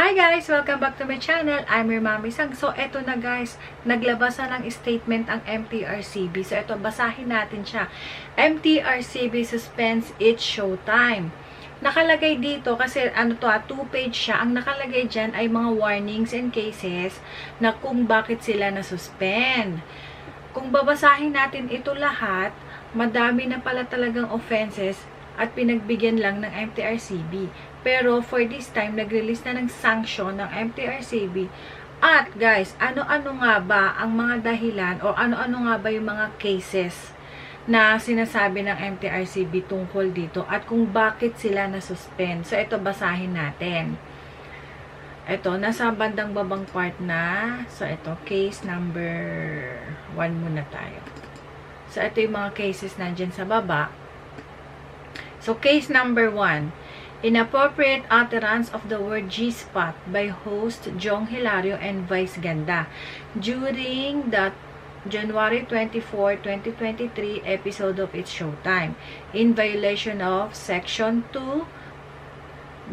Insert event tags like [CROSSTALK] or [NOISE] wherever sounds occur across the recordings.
Hi guys! Welcome back to my channel. I'm your Mami Sang. So, eto na guys. Naglabas na ng statement ang MTRCB. So, eto, basahin natin siya. MTRCB suspends its showtime. Nakalagay dito, kasi ano to, ah, two-page siya. Ang nakalagay dyan ay mga warnings and cases na kung bakit sila na-suspend. Kung babasahin natin ito lahat, madami na pala talagang offenses at pinagbigyan lang ng MTRCB. Pero for this time, nag-release na ng sanction ng MTRCB. At guys, ano-ano nga ba ang mga dahilan o ano-ano nga ba yung mga cases na sinasabi ng MTRCB tungkol dito at kung bakit sila na-suspend. So, ito basahin natin. Ito, nasa bandang babang part na. So, ito, case number 1 muna tayo. So, ito yung mga cases nandyan sa baba. So, case number 1. Inappropriate utterance of the word G-spot by host Jong Hilario and Vice Ganda during the January 24, 2023 episode of its Showtime in violation of Section 2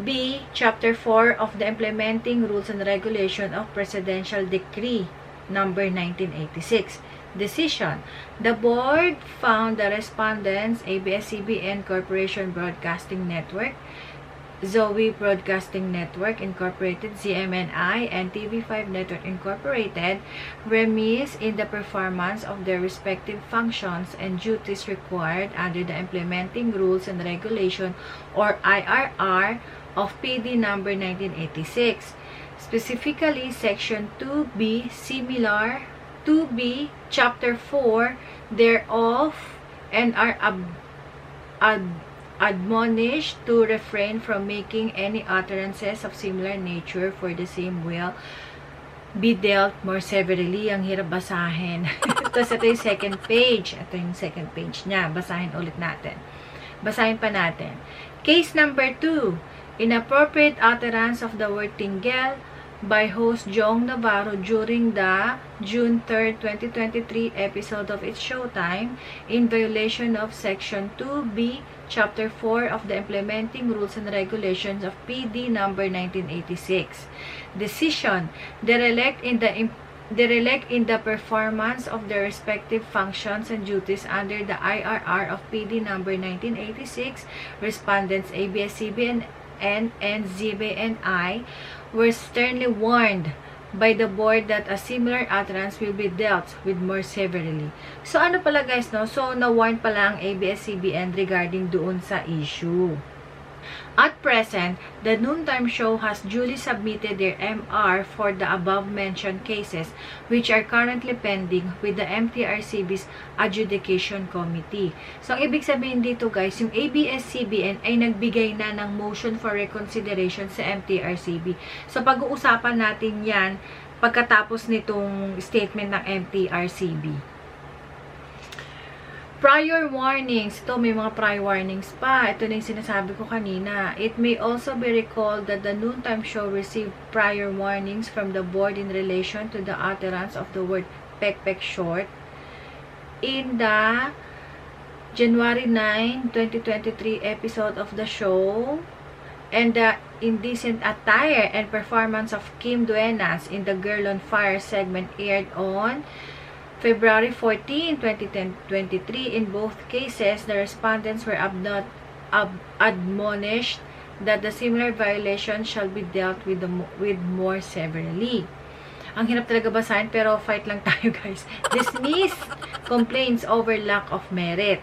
B, Chapter 4 of the Implementing Rules and Regulation of Presidential Decree number 1986. Decision. The board found the respondents ABS-CBN Corporation Broadcasting Network Zoe Broadcasting Network Incorporated, CMNI, and TV5 Network Incorporated remiss in the performance of their respective functions and duties required under the Implementing Rules and Regulation or IRR of PD number 1986. Specifically, Section 2B, similar 2B, Chapter 4 thereof, and are ab ad admonished to refrain from making any utterances of similar nature for the same will be dealt more severely. Ang hirap basahin. [LAUGHS] Tapos ito yung second page. Ito yung second page niya. Basahin ulit natin. Basahin pa natin. Case number 2. Inappropriate utterance of the word tinggel by host Jong Navarro during the June 3, 2023 episode of its Showtime in violation of Section 2B, Chapter 4 of the Implementing Rules and Regulations of PD number 1986. Decision: Derelict in the derelict in the performance of their respective functions and duties under the IRR of PD number 1986, respondents ABS-CBN and NZBNI were sternly warned by the board that a similar utterance will be dealt with more severely. So, ano pala guys, no? So, na-warn pala ang ABS-CBN regarding doon sa issue. At present, the Noontime Show has duly submitted their MR for the above-mentioned cases which are currently pending with the MTRCB's Adjudication Committee. So, ang ibig sabihin dito guys, yung ABS-CBN ay nagbigay na ng motion for reconsideration sa MTRCB. So, pag-uusapan natin yan pagkatapos nitong statement ng MTRCB. Prior warnings. Ito, may mga prior warnings pa. Ito na yung sinasabi ko kanina. It may also be recalled that the noontime show received prior warnings from the board in relation to the utterance of the word pek-pek short in the January 9, 2023 episode of the show and the indecent attire and performance of Kim Duenas in the Girl on Fire segment aired on February 14, 2023, in both cases, the respondents were ab, admonished that the similar violation shall be dealt with, the, with more severely. Ang hirap talaga basahin, pero fight lang [LAUGHS] tayo guys. Dismiss complaints over lack of merit.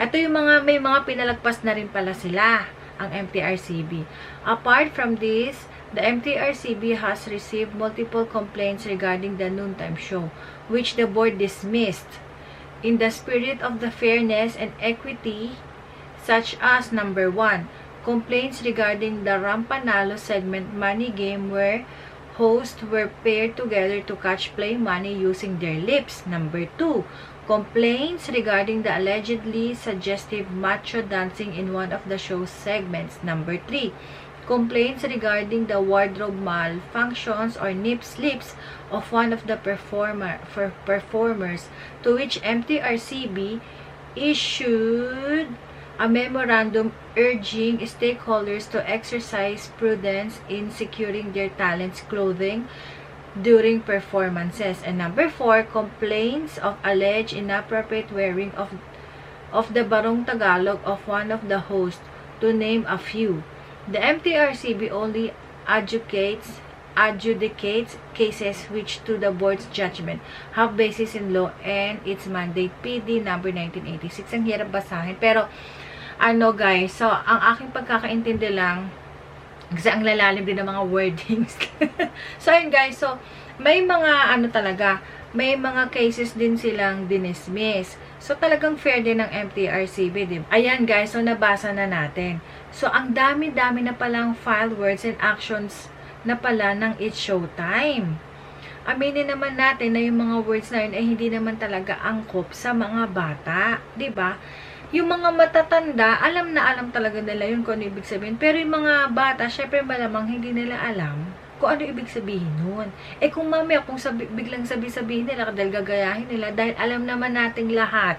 Ito yung mga, may mga pinalagpas na rin pala sila, ang MTRCB. Apart from this, the MTRCB has received multiple complaints regarding the noontime show which the board dismissed. In the spirit of the fairness and equity such as number 1 complaints regarding the Rampanalo segment money game where hosts were paired together to catch play money using their lips. Number 2 complaints regarding the allegedly suggestive macho dancing in one of the show's segments. Number 3 complaints regarding the wardrobe malfunctions or nip slips of one of the performer for performers to which MTRCB issued a memorandum urging stakeholders to exercise prudence in securing their talents clothing during performances. And number four, complaints of alleged inappropriate wearing of of the Barong Tagalog of one of the hosts, to name a few. The MTRCB only adjudicates adjudicates cases which to the board's judgment have basis in law and its mandate PD number 1986. Ang hirap basahin. Pero, ano guys, so, ang aking pagkakaintindi lang, kasi ang lalalim din ng mga [LAUGHS] wordings. so, ayun guys, so, may mga, ano talaga, may mga cases din silang dinismiss. So, talagang fair din ng MTRCB, di ba? Ayan guys, so nabasa na natin. So, ang dami-dami na palang file words and actions na pala ng It's Showtime. Aminin naman natin na yung mga words na yun ay hindi naman talaga angkop sa mga bata. 'di ba? Yung mga matatanda, alam na alam talaga nila yun kung ano ibig sabihin. Pero yung mga bata, syempre malamang hindi nila alam kung ano ibig sabihin nun. Eh kung mamaya, kung sabi, biglang sabi-sabihin nila, dahil gagayahin nila, dahil alam naman nating lahat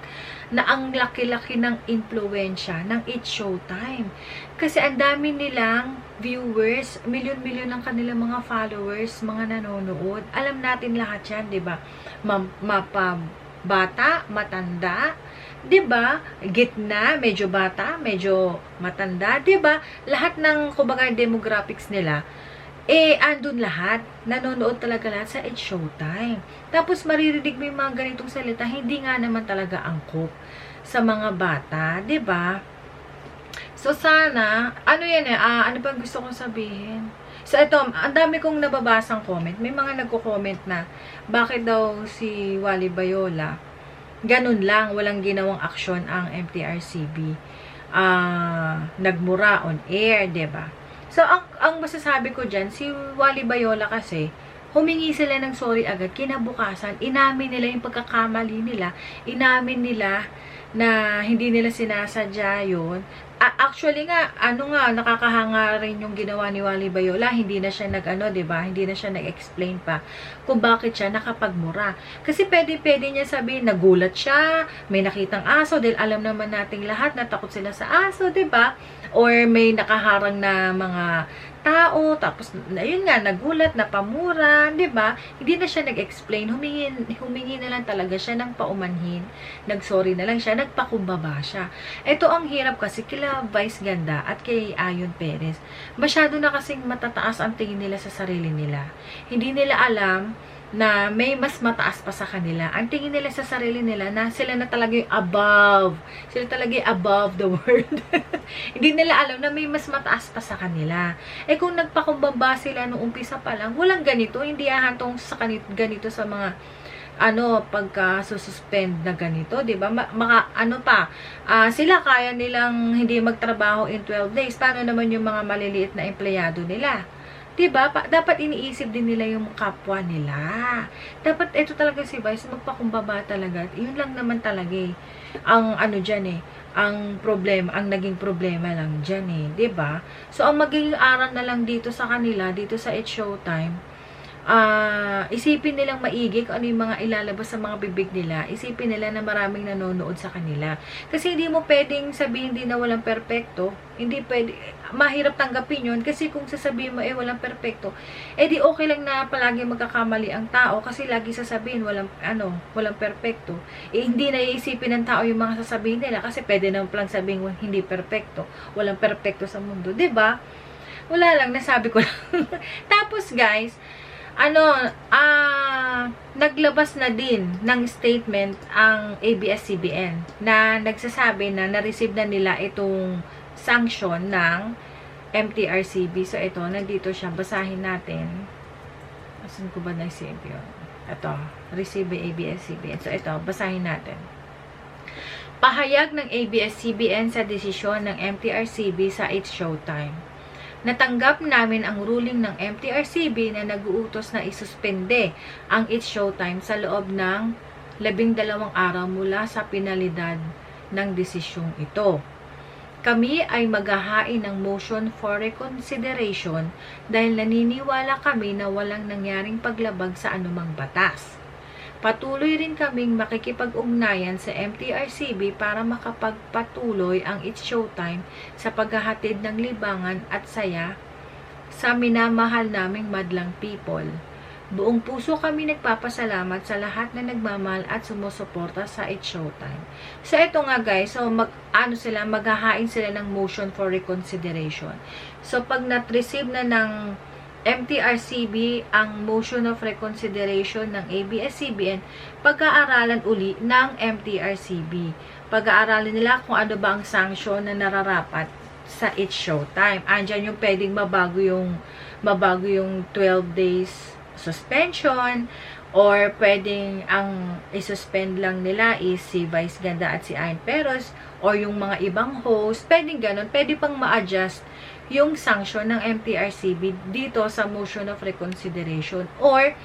na ang laki-laki ng impluensya ng It's Showtime. Kasi ang dami nilang viewers, milyon-milyon ng kanilang mga followers, mga nanonood. Alam natin lahat yan, di ba? Ma- bata, matanda, 'di ba? Gitna, medyo bata, medyo matanda, 'di ba? Lahat ng kumbaga demographics nila eh, andun lahat. Nanonood talaga lahat sa It's Showtime. Tapos, maririnig mo yung mga ganitong salita, hindi nga naman talaga angkop sa mga bata, ba? So, sana, ano yan eh, ah, ano bang gusto kong sabihin? So, ito, ang dami kong nababasang comment. May mga nagko-comment na, bakit daw si Wally Bayola, ganun lang, walang ginawang aksyon ang MTRCB. Ah, nagmura on air, ba? So, ang, ang masasabi ko dyan, si Wally Bayola kasi, humingi sila ng sorry agad. Kinabukasan, inamin nila yung pagkakamali nila. Inamin nila na hindi nila sinasadya yun. Actually nga, ano nga, nakakahanga rin yung ginawa ni Wally Bayola. Hindi na siya nag-ano, ba Hindi na siya nag-explain pa kung bakit siya nakapagmura. Kasi pwede-pwede niya sabihin, nagulat siya, may nakitang aso, dahil alam naman nating lahat na takot sila sa aso, ba Or may nakaharang na mga tao, tapos, ayun nga, nagulat, napamura, di ba? Hindi na siya nag-explain, humingi, humingi na lang talaga siya ng paumanhin, nag-sorry na lang siya, nagpakumbaba siya. Ito ang hirap kasi kila Vice Ganda at kay Ayon Perez. Masyado na kasing matataas ang tingin nila sa sarili nila. Hindi nila alam na may mas mataas pa sa kanila. Ang tingin nila sa sarili nila na sila na talaga yung above. Sila talaga yung above the [LAUGHS] world. Hindi nila alam na may mas mataas pa sa kanila. Eh kung nagpakumbaba sila nung umpisa pa lang, walang ganito. Hindi ahantong sa kanito, ganito sa mga ano pagka suspend na ganito, 'di ba? Maka ano pa, uh, sila kaya nilang hindi magtrabaho in 12 days. Paano naman yung mga maliliit na empleyado nila? Diba? Pa, dapat iniisip din nila yung kapwa nila. Dapat ito talaga si Vice, magpakumbaba talaga. Yun lang naman talaga eh. Ang ano dyan eh, ang problema, ang naging problema lang dyan eh. ba diba? So, ang magiging aral na lang dito sa kanila, dito sa It's Showtime, uh, isipin nilang maigi kung ano yung mga ilalabas sa mga bibig nila. Isipin nila na maraming nanonood sa kanila. Kasi hindi mo pwedeng sabihin din na walang perpekto. Hindi pwede, mahirap tanggapin yun kasi kung sasabihin mo eh walang perpekto eh di okay lang na palagi magkakamali ang tao kasi lagi sasabihin walang ano walang perpekto eh hindi na iisipin ng tao yung mga sasabihin nila kasi pwede naman palang sabihin hindi perpekto walang perpekto sa mundo ba wala lang nasabi ko lang [LAUGHS] tapos guys ano, ah, naglabas na din ng statement ang ABS-CBN na nagsasabi na na-receive na nila itong sanction ng MTRCB. So, ito, nandito siya. Basahin natin. Asan ko ba na-save yun? Ito, receive ABS-CBN. So, ito, basahin natin. Pahayag ng ABS-CBN sa desisyon ng MTRCB sa It's Showtime. Natanggap namin ang ruling ng MTRCB na nag-uutos na isuspende ang It's Showtime sa loob ng labing dalawang araw mula sa pinalidad ng desisyong ito. Kami ay maghahain ng motion for reconsideration dahil naniniwala kami na walang nangyaring paglabag sa anumang batas. Patuloy rin kaming makikipag-ugnayan sa MTRCB para makapagpatuloy ang It's Showtime sa paghahatid ng libangan at saya sa minamahal naming madlang people. Buong puso kami nagpapasalamat sa lahat na nagmamahal at sumusuporta sa It's Showtime. So, ito nga guys, so mag, ano sila, maghahain sila ng motion for reconsideration. So, pag nat-receive na ng MTRCB ang motion of reconsideration ng ABS-CBN, pag-aaralan uli ng MTRCB. Pag-aaralan nila kung ano ba ang sanction na nararapat sa It's Showtime. Andyan yung pwedeng mabago yung mabago yung 12 days suspension or pwedeng ang isuspend lang nila is si Vice Ganda at si Ayn Peros or yung mga ibang host, pwedeng ganun, pwede pang ma-adjust yung sanction ng MTRCB dito sa motion of reconsideration or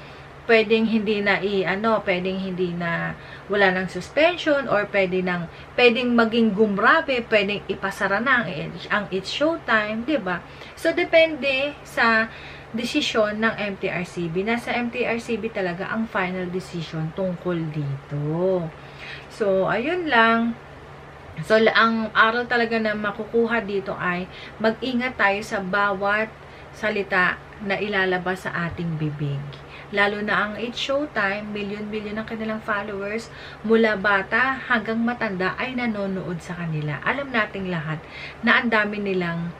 pwedeng hindi na i ano, pwedeng hindi na wala ng suspension or pwede nang pwedeng maging gumrabe, pwedeng ipasara na ang, ang it's showtime, 'di ba? So depende sa desisyon ng MTRCB. Nasa MTRCB talaga ang final decision tungkol dito. So, ayun lang. So, ang aral talaga na makukuha dito ay mag-ingat tayo sa bawat salita na ilalabas sa ating bibig. Lalo na ang It's Showtime, milyon-milyon ng kanilang followers, mula bata hanggang matanda ay nanonood sa kanila. Alam nating lahat na ang dami nilang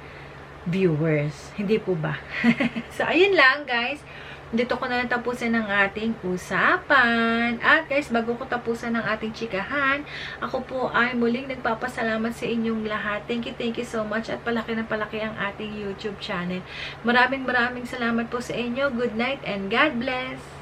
viewers. Hindi po ba? [LAUGHS] so, ayun lang guys. Dito ko na natapusin ang ating usapan. At guys, bago ko tapusan ang ating chikahan, ako po ay muling nagpapasalamat sa inyong lahat. Thank you, thank you so much. At palaki na palaki ang ating YouTube channel. Maraming maraming salamat po sa inyo. Good night and God bless!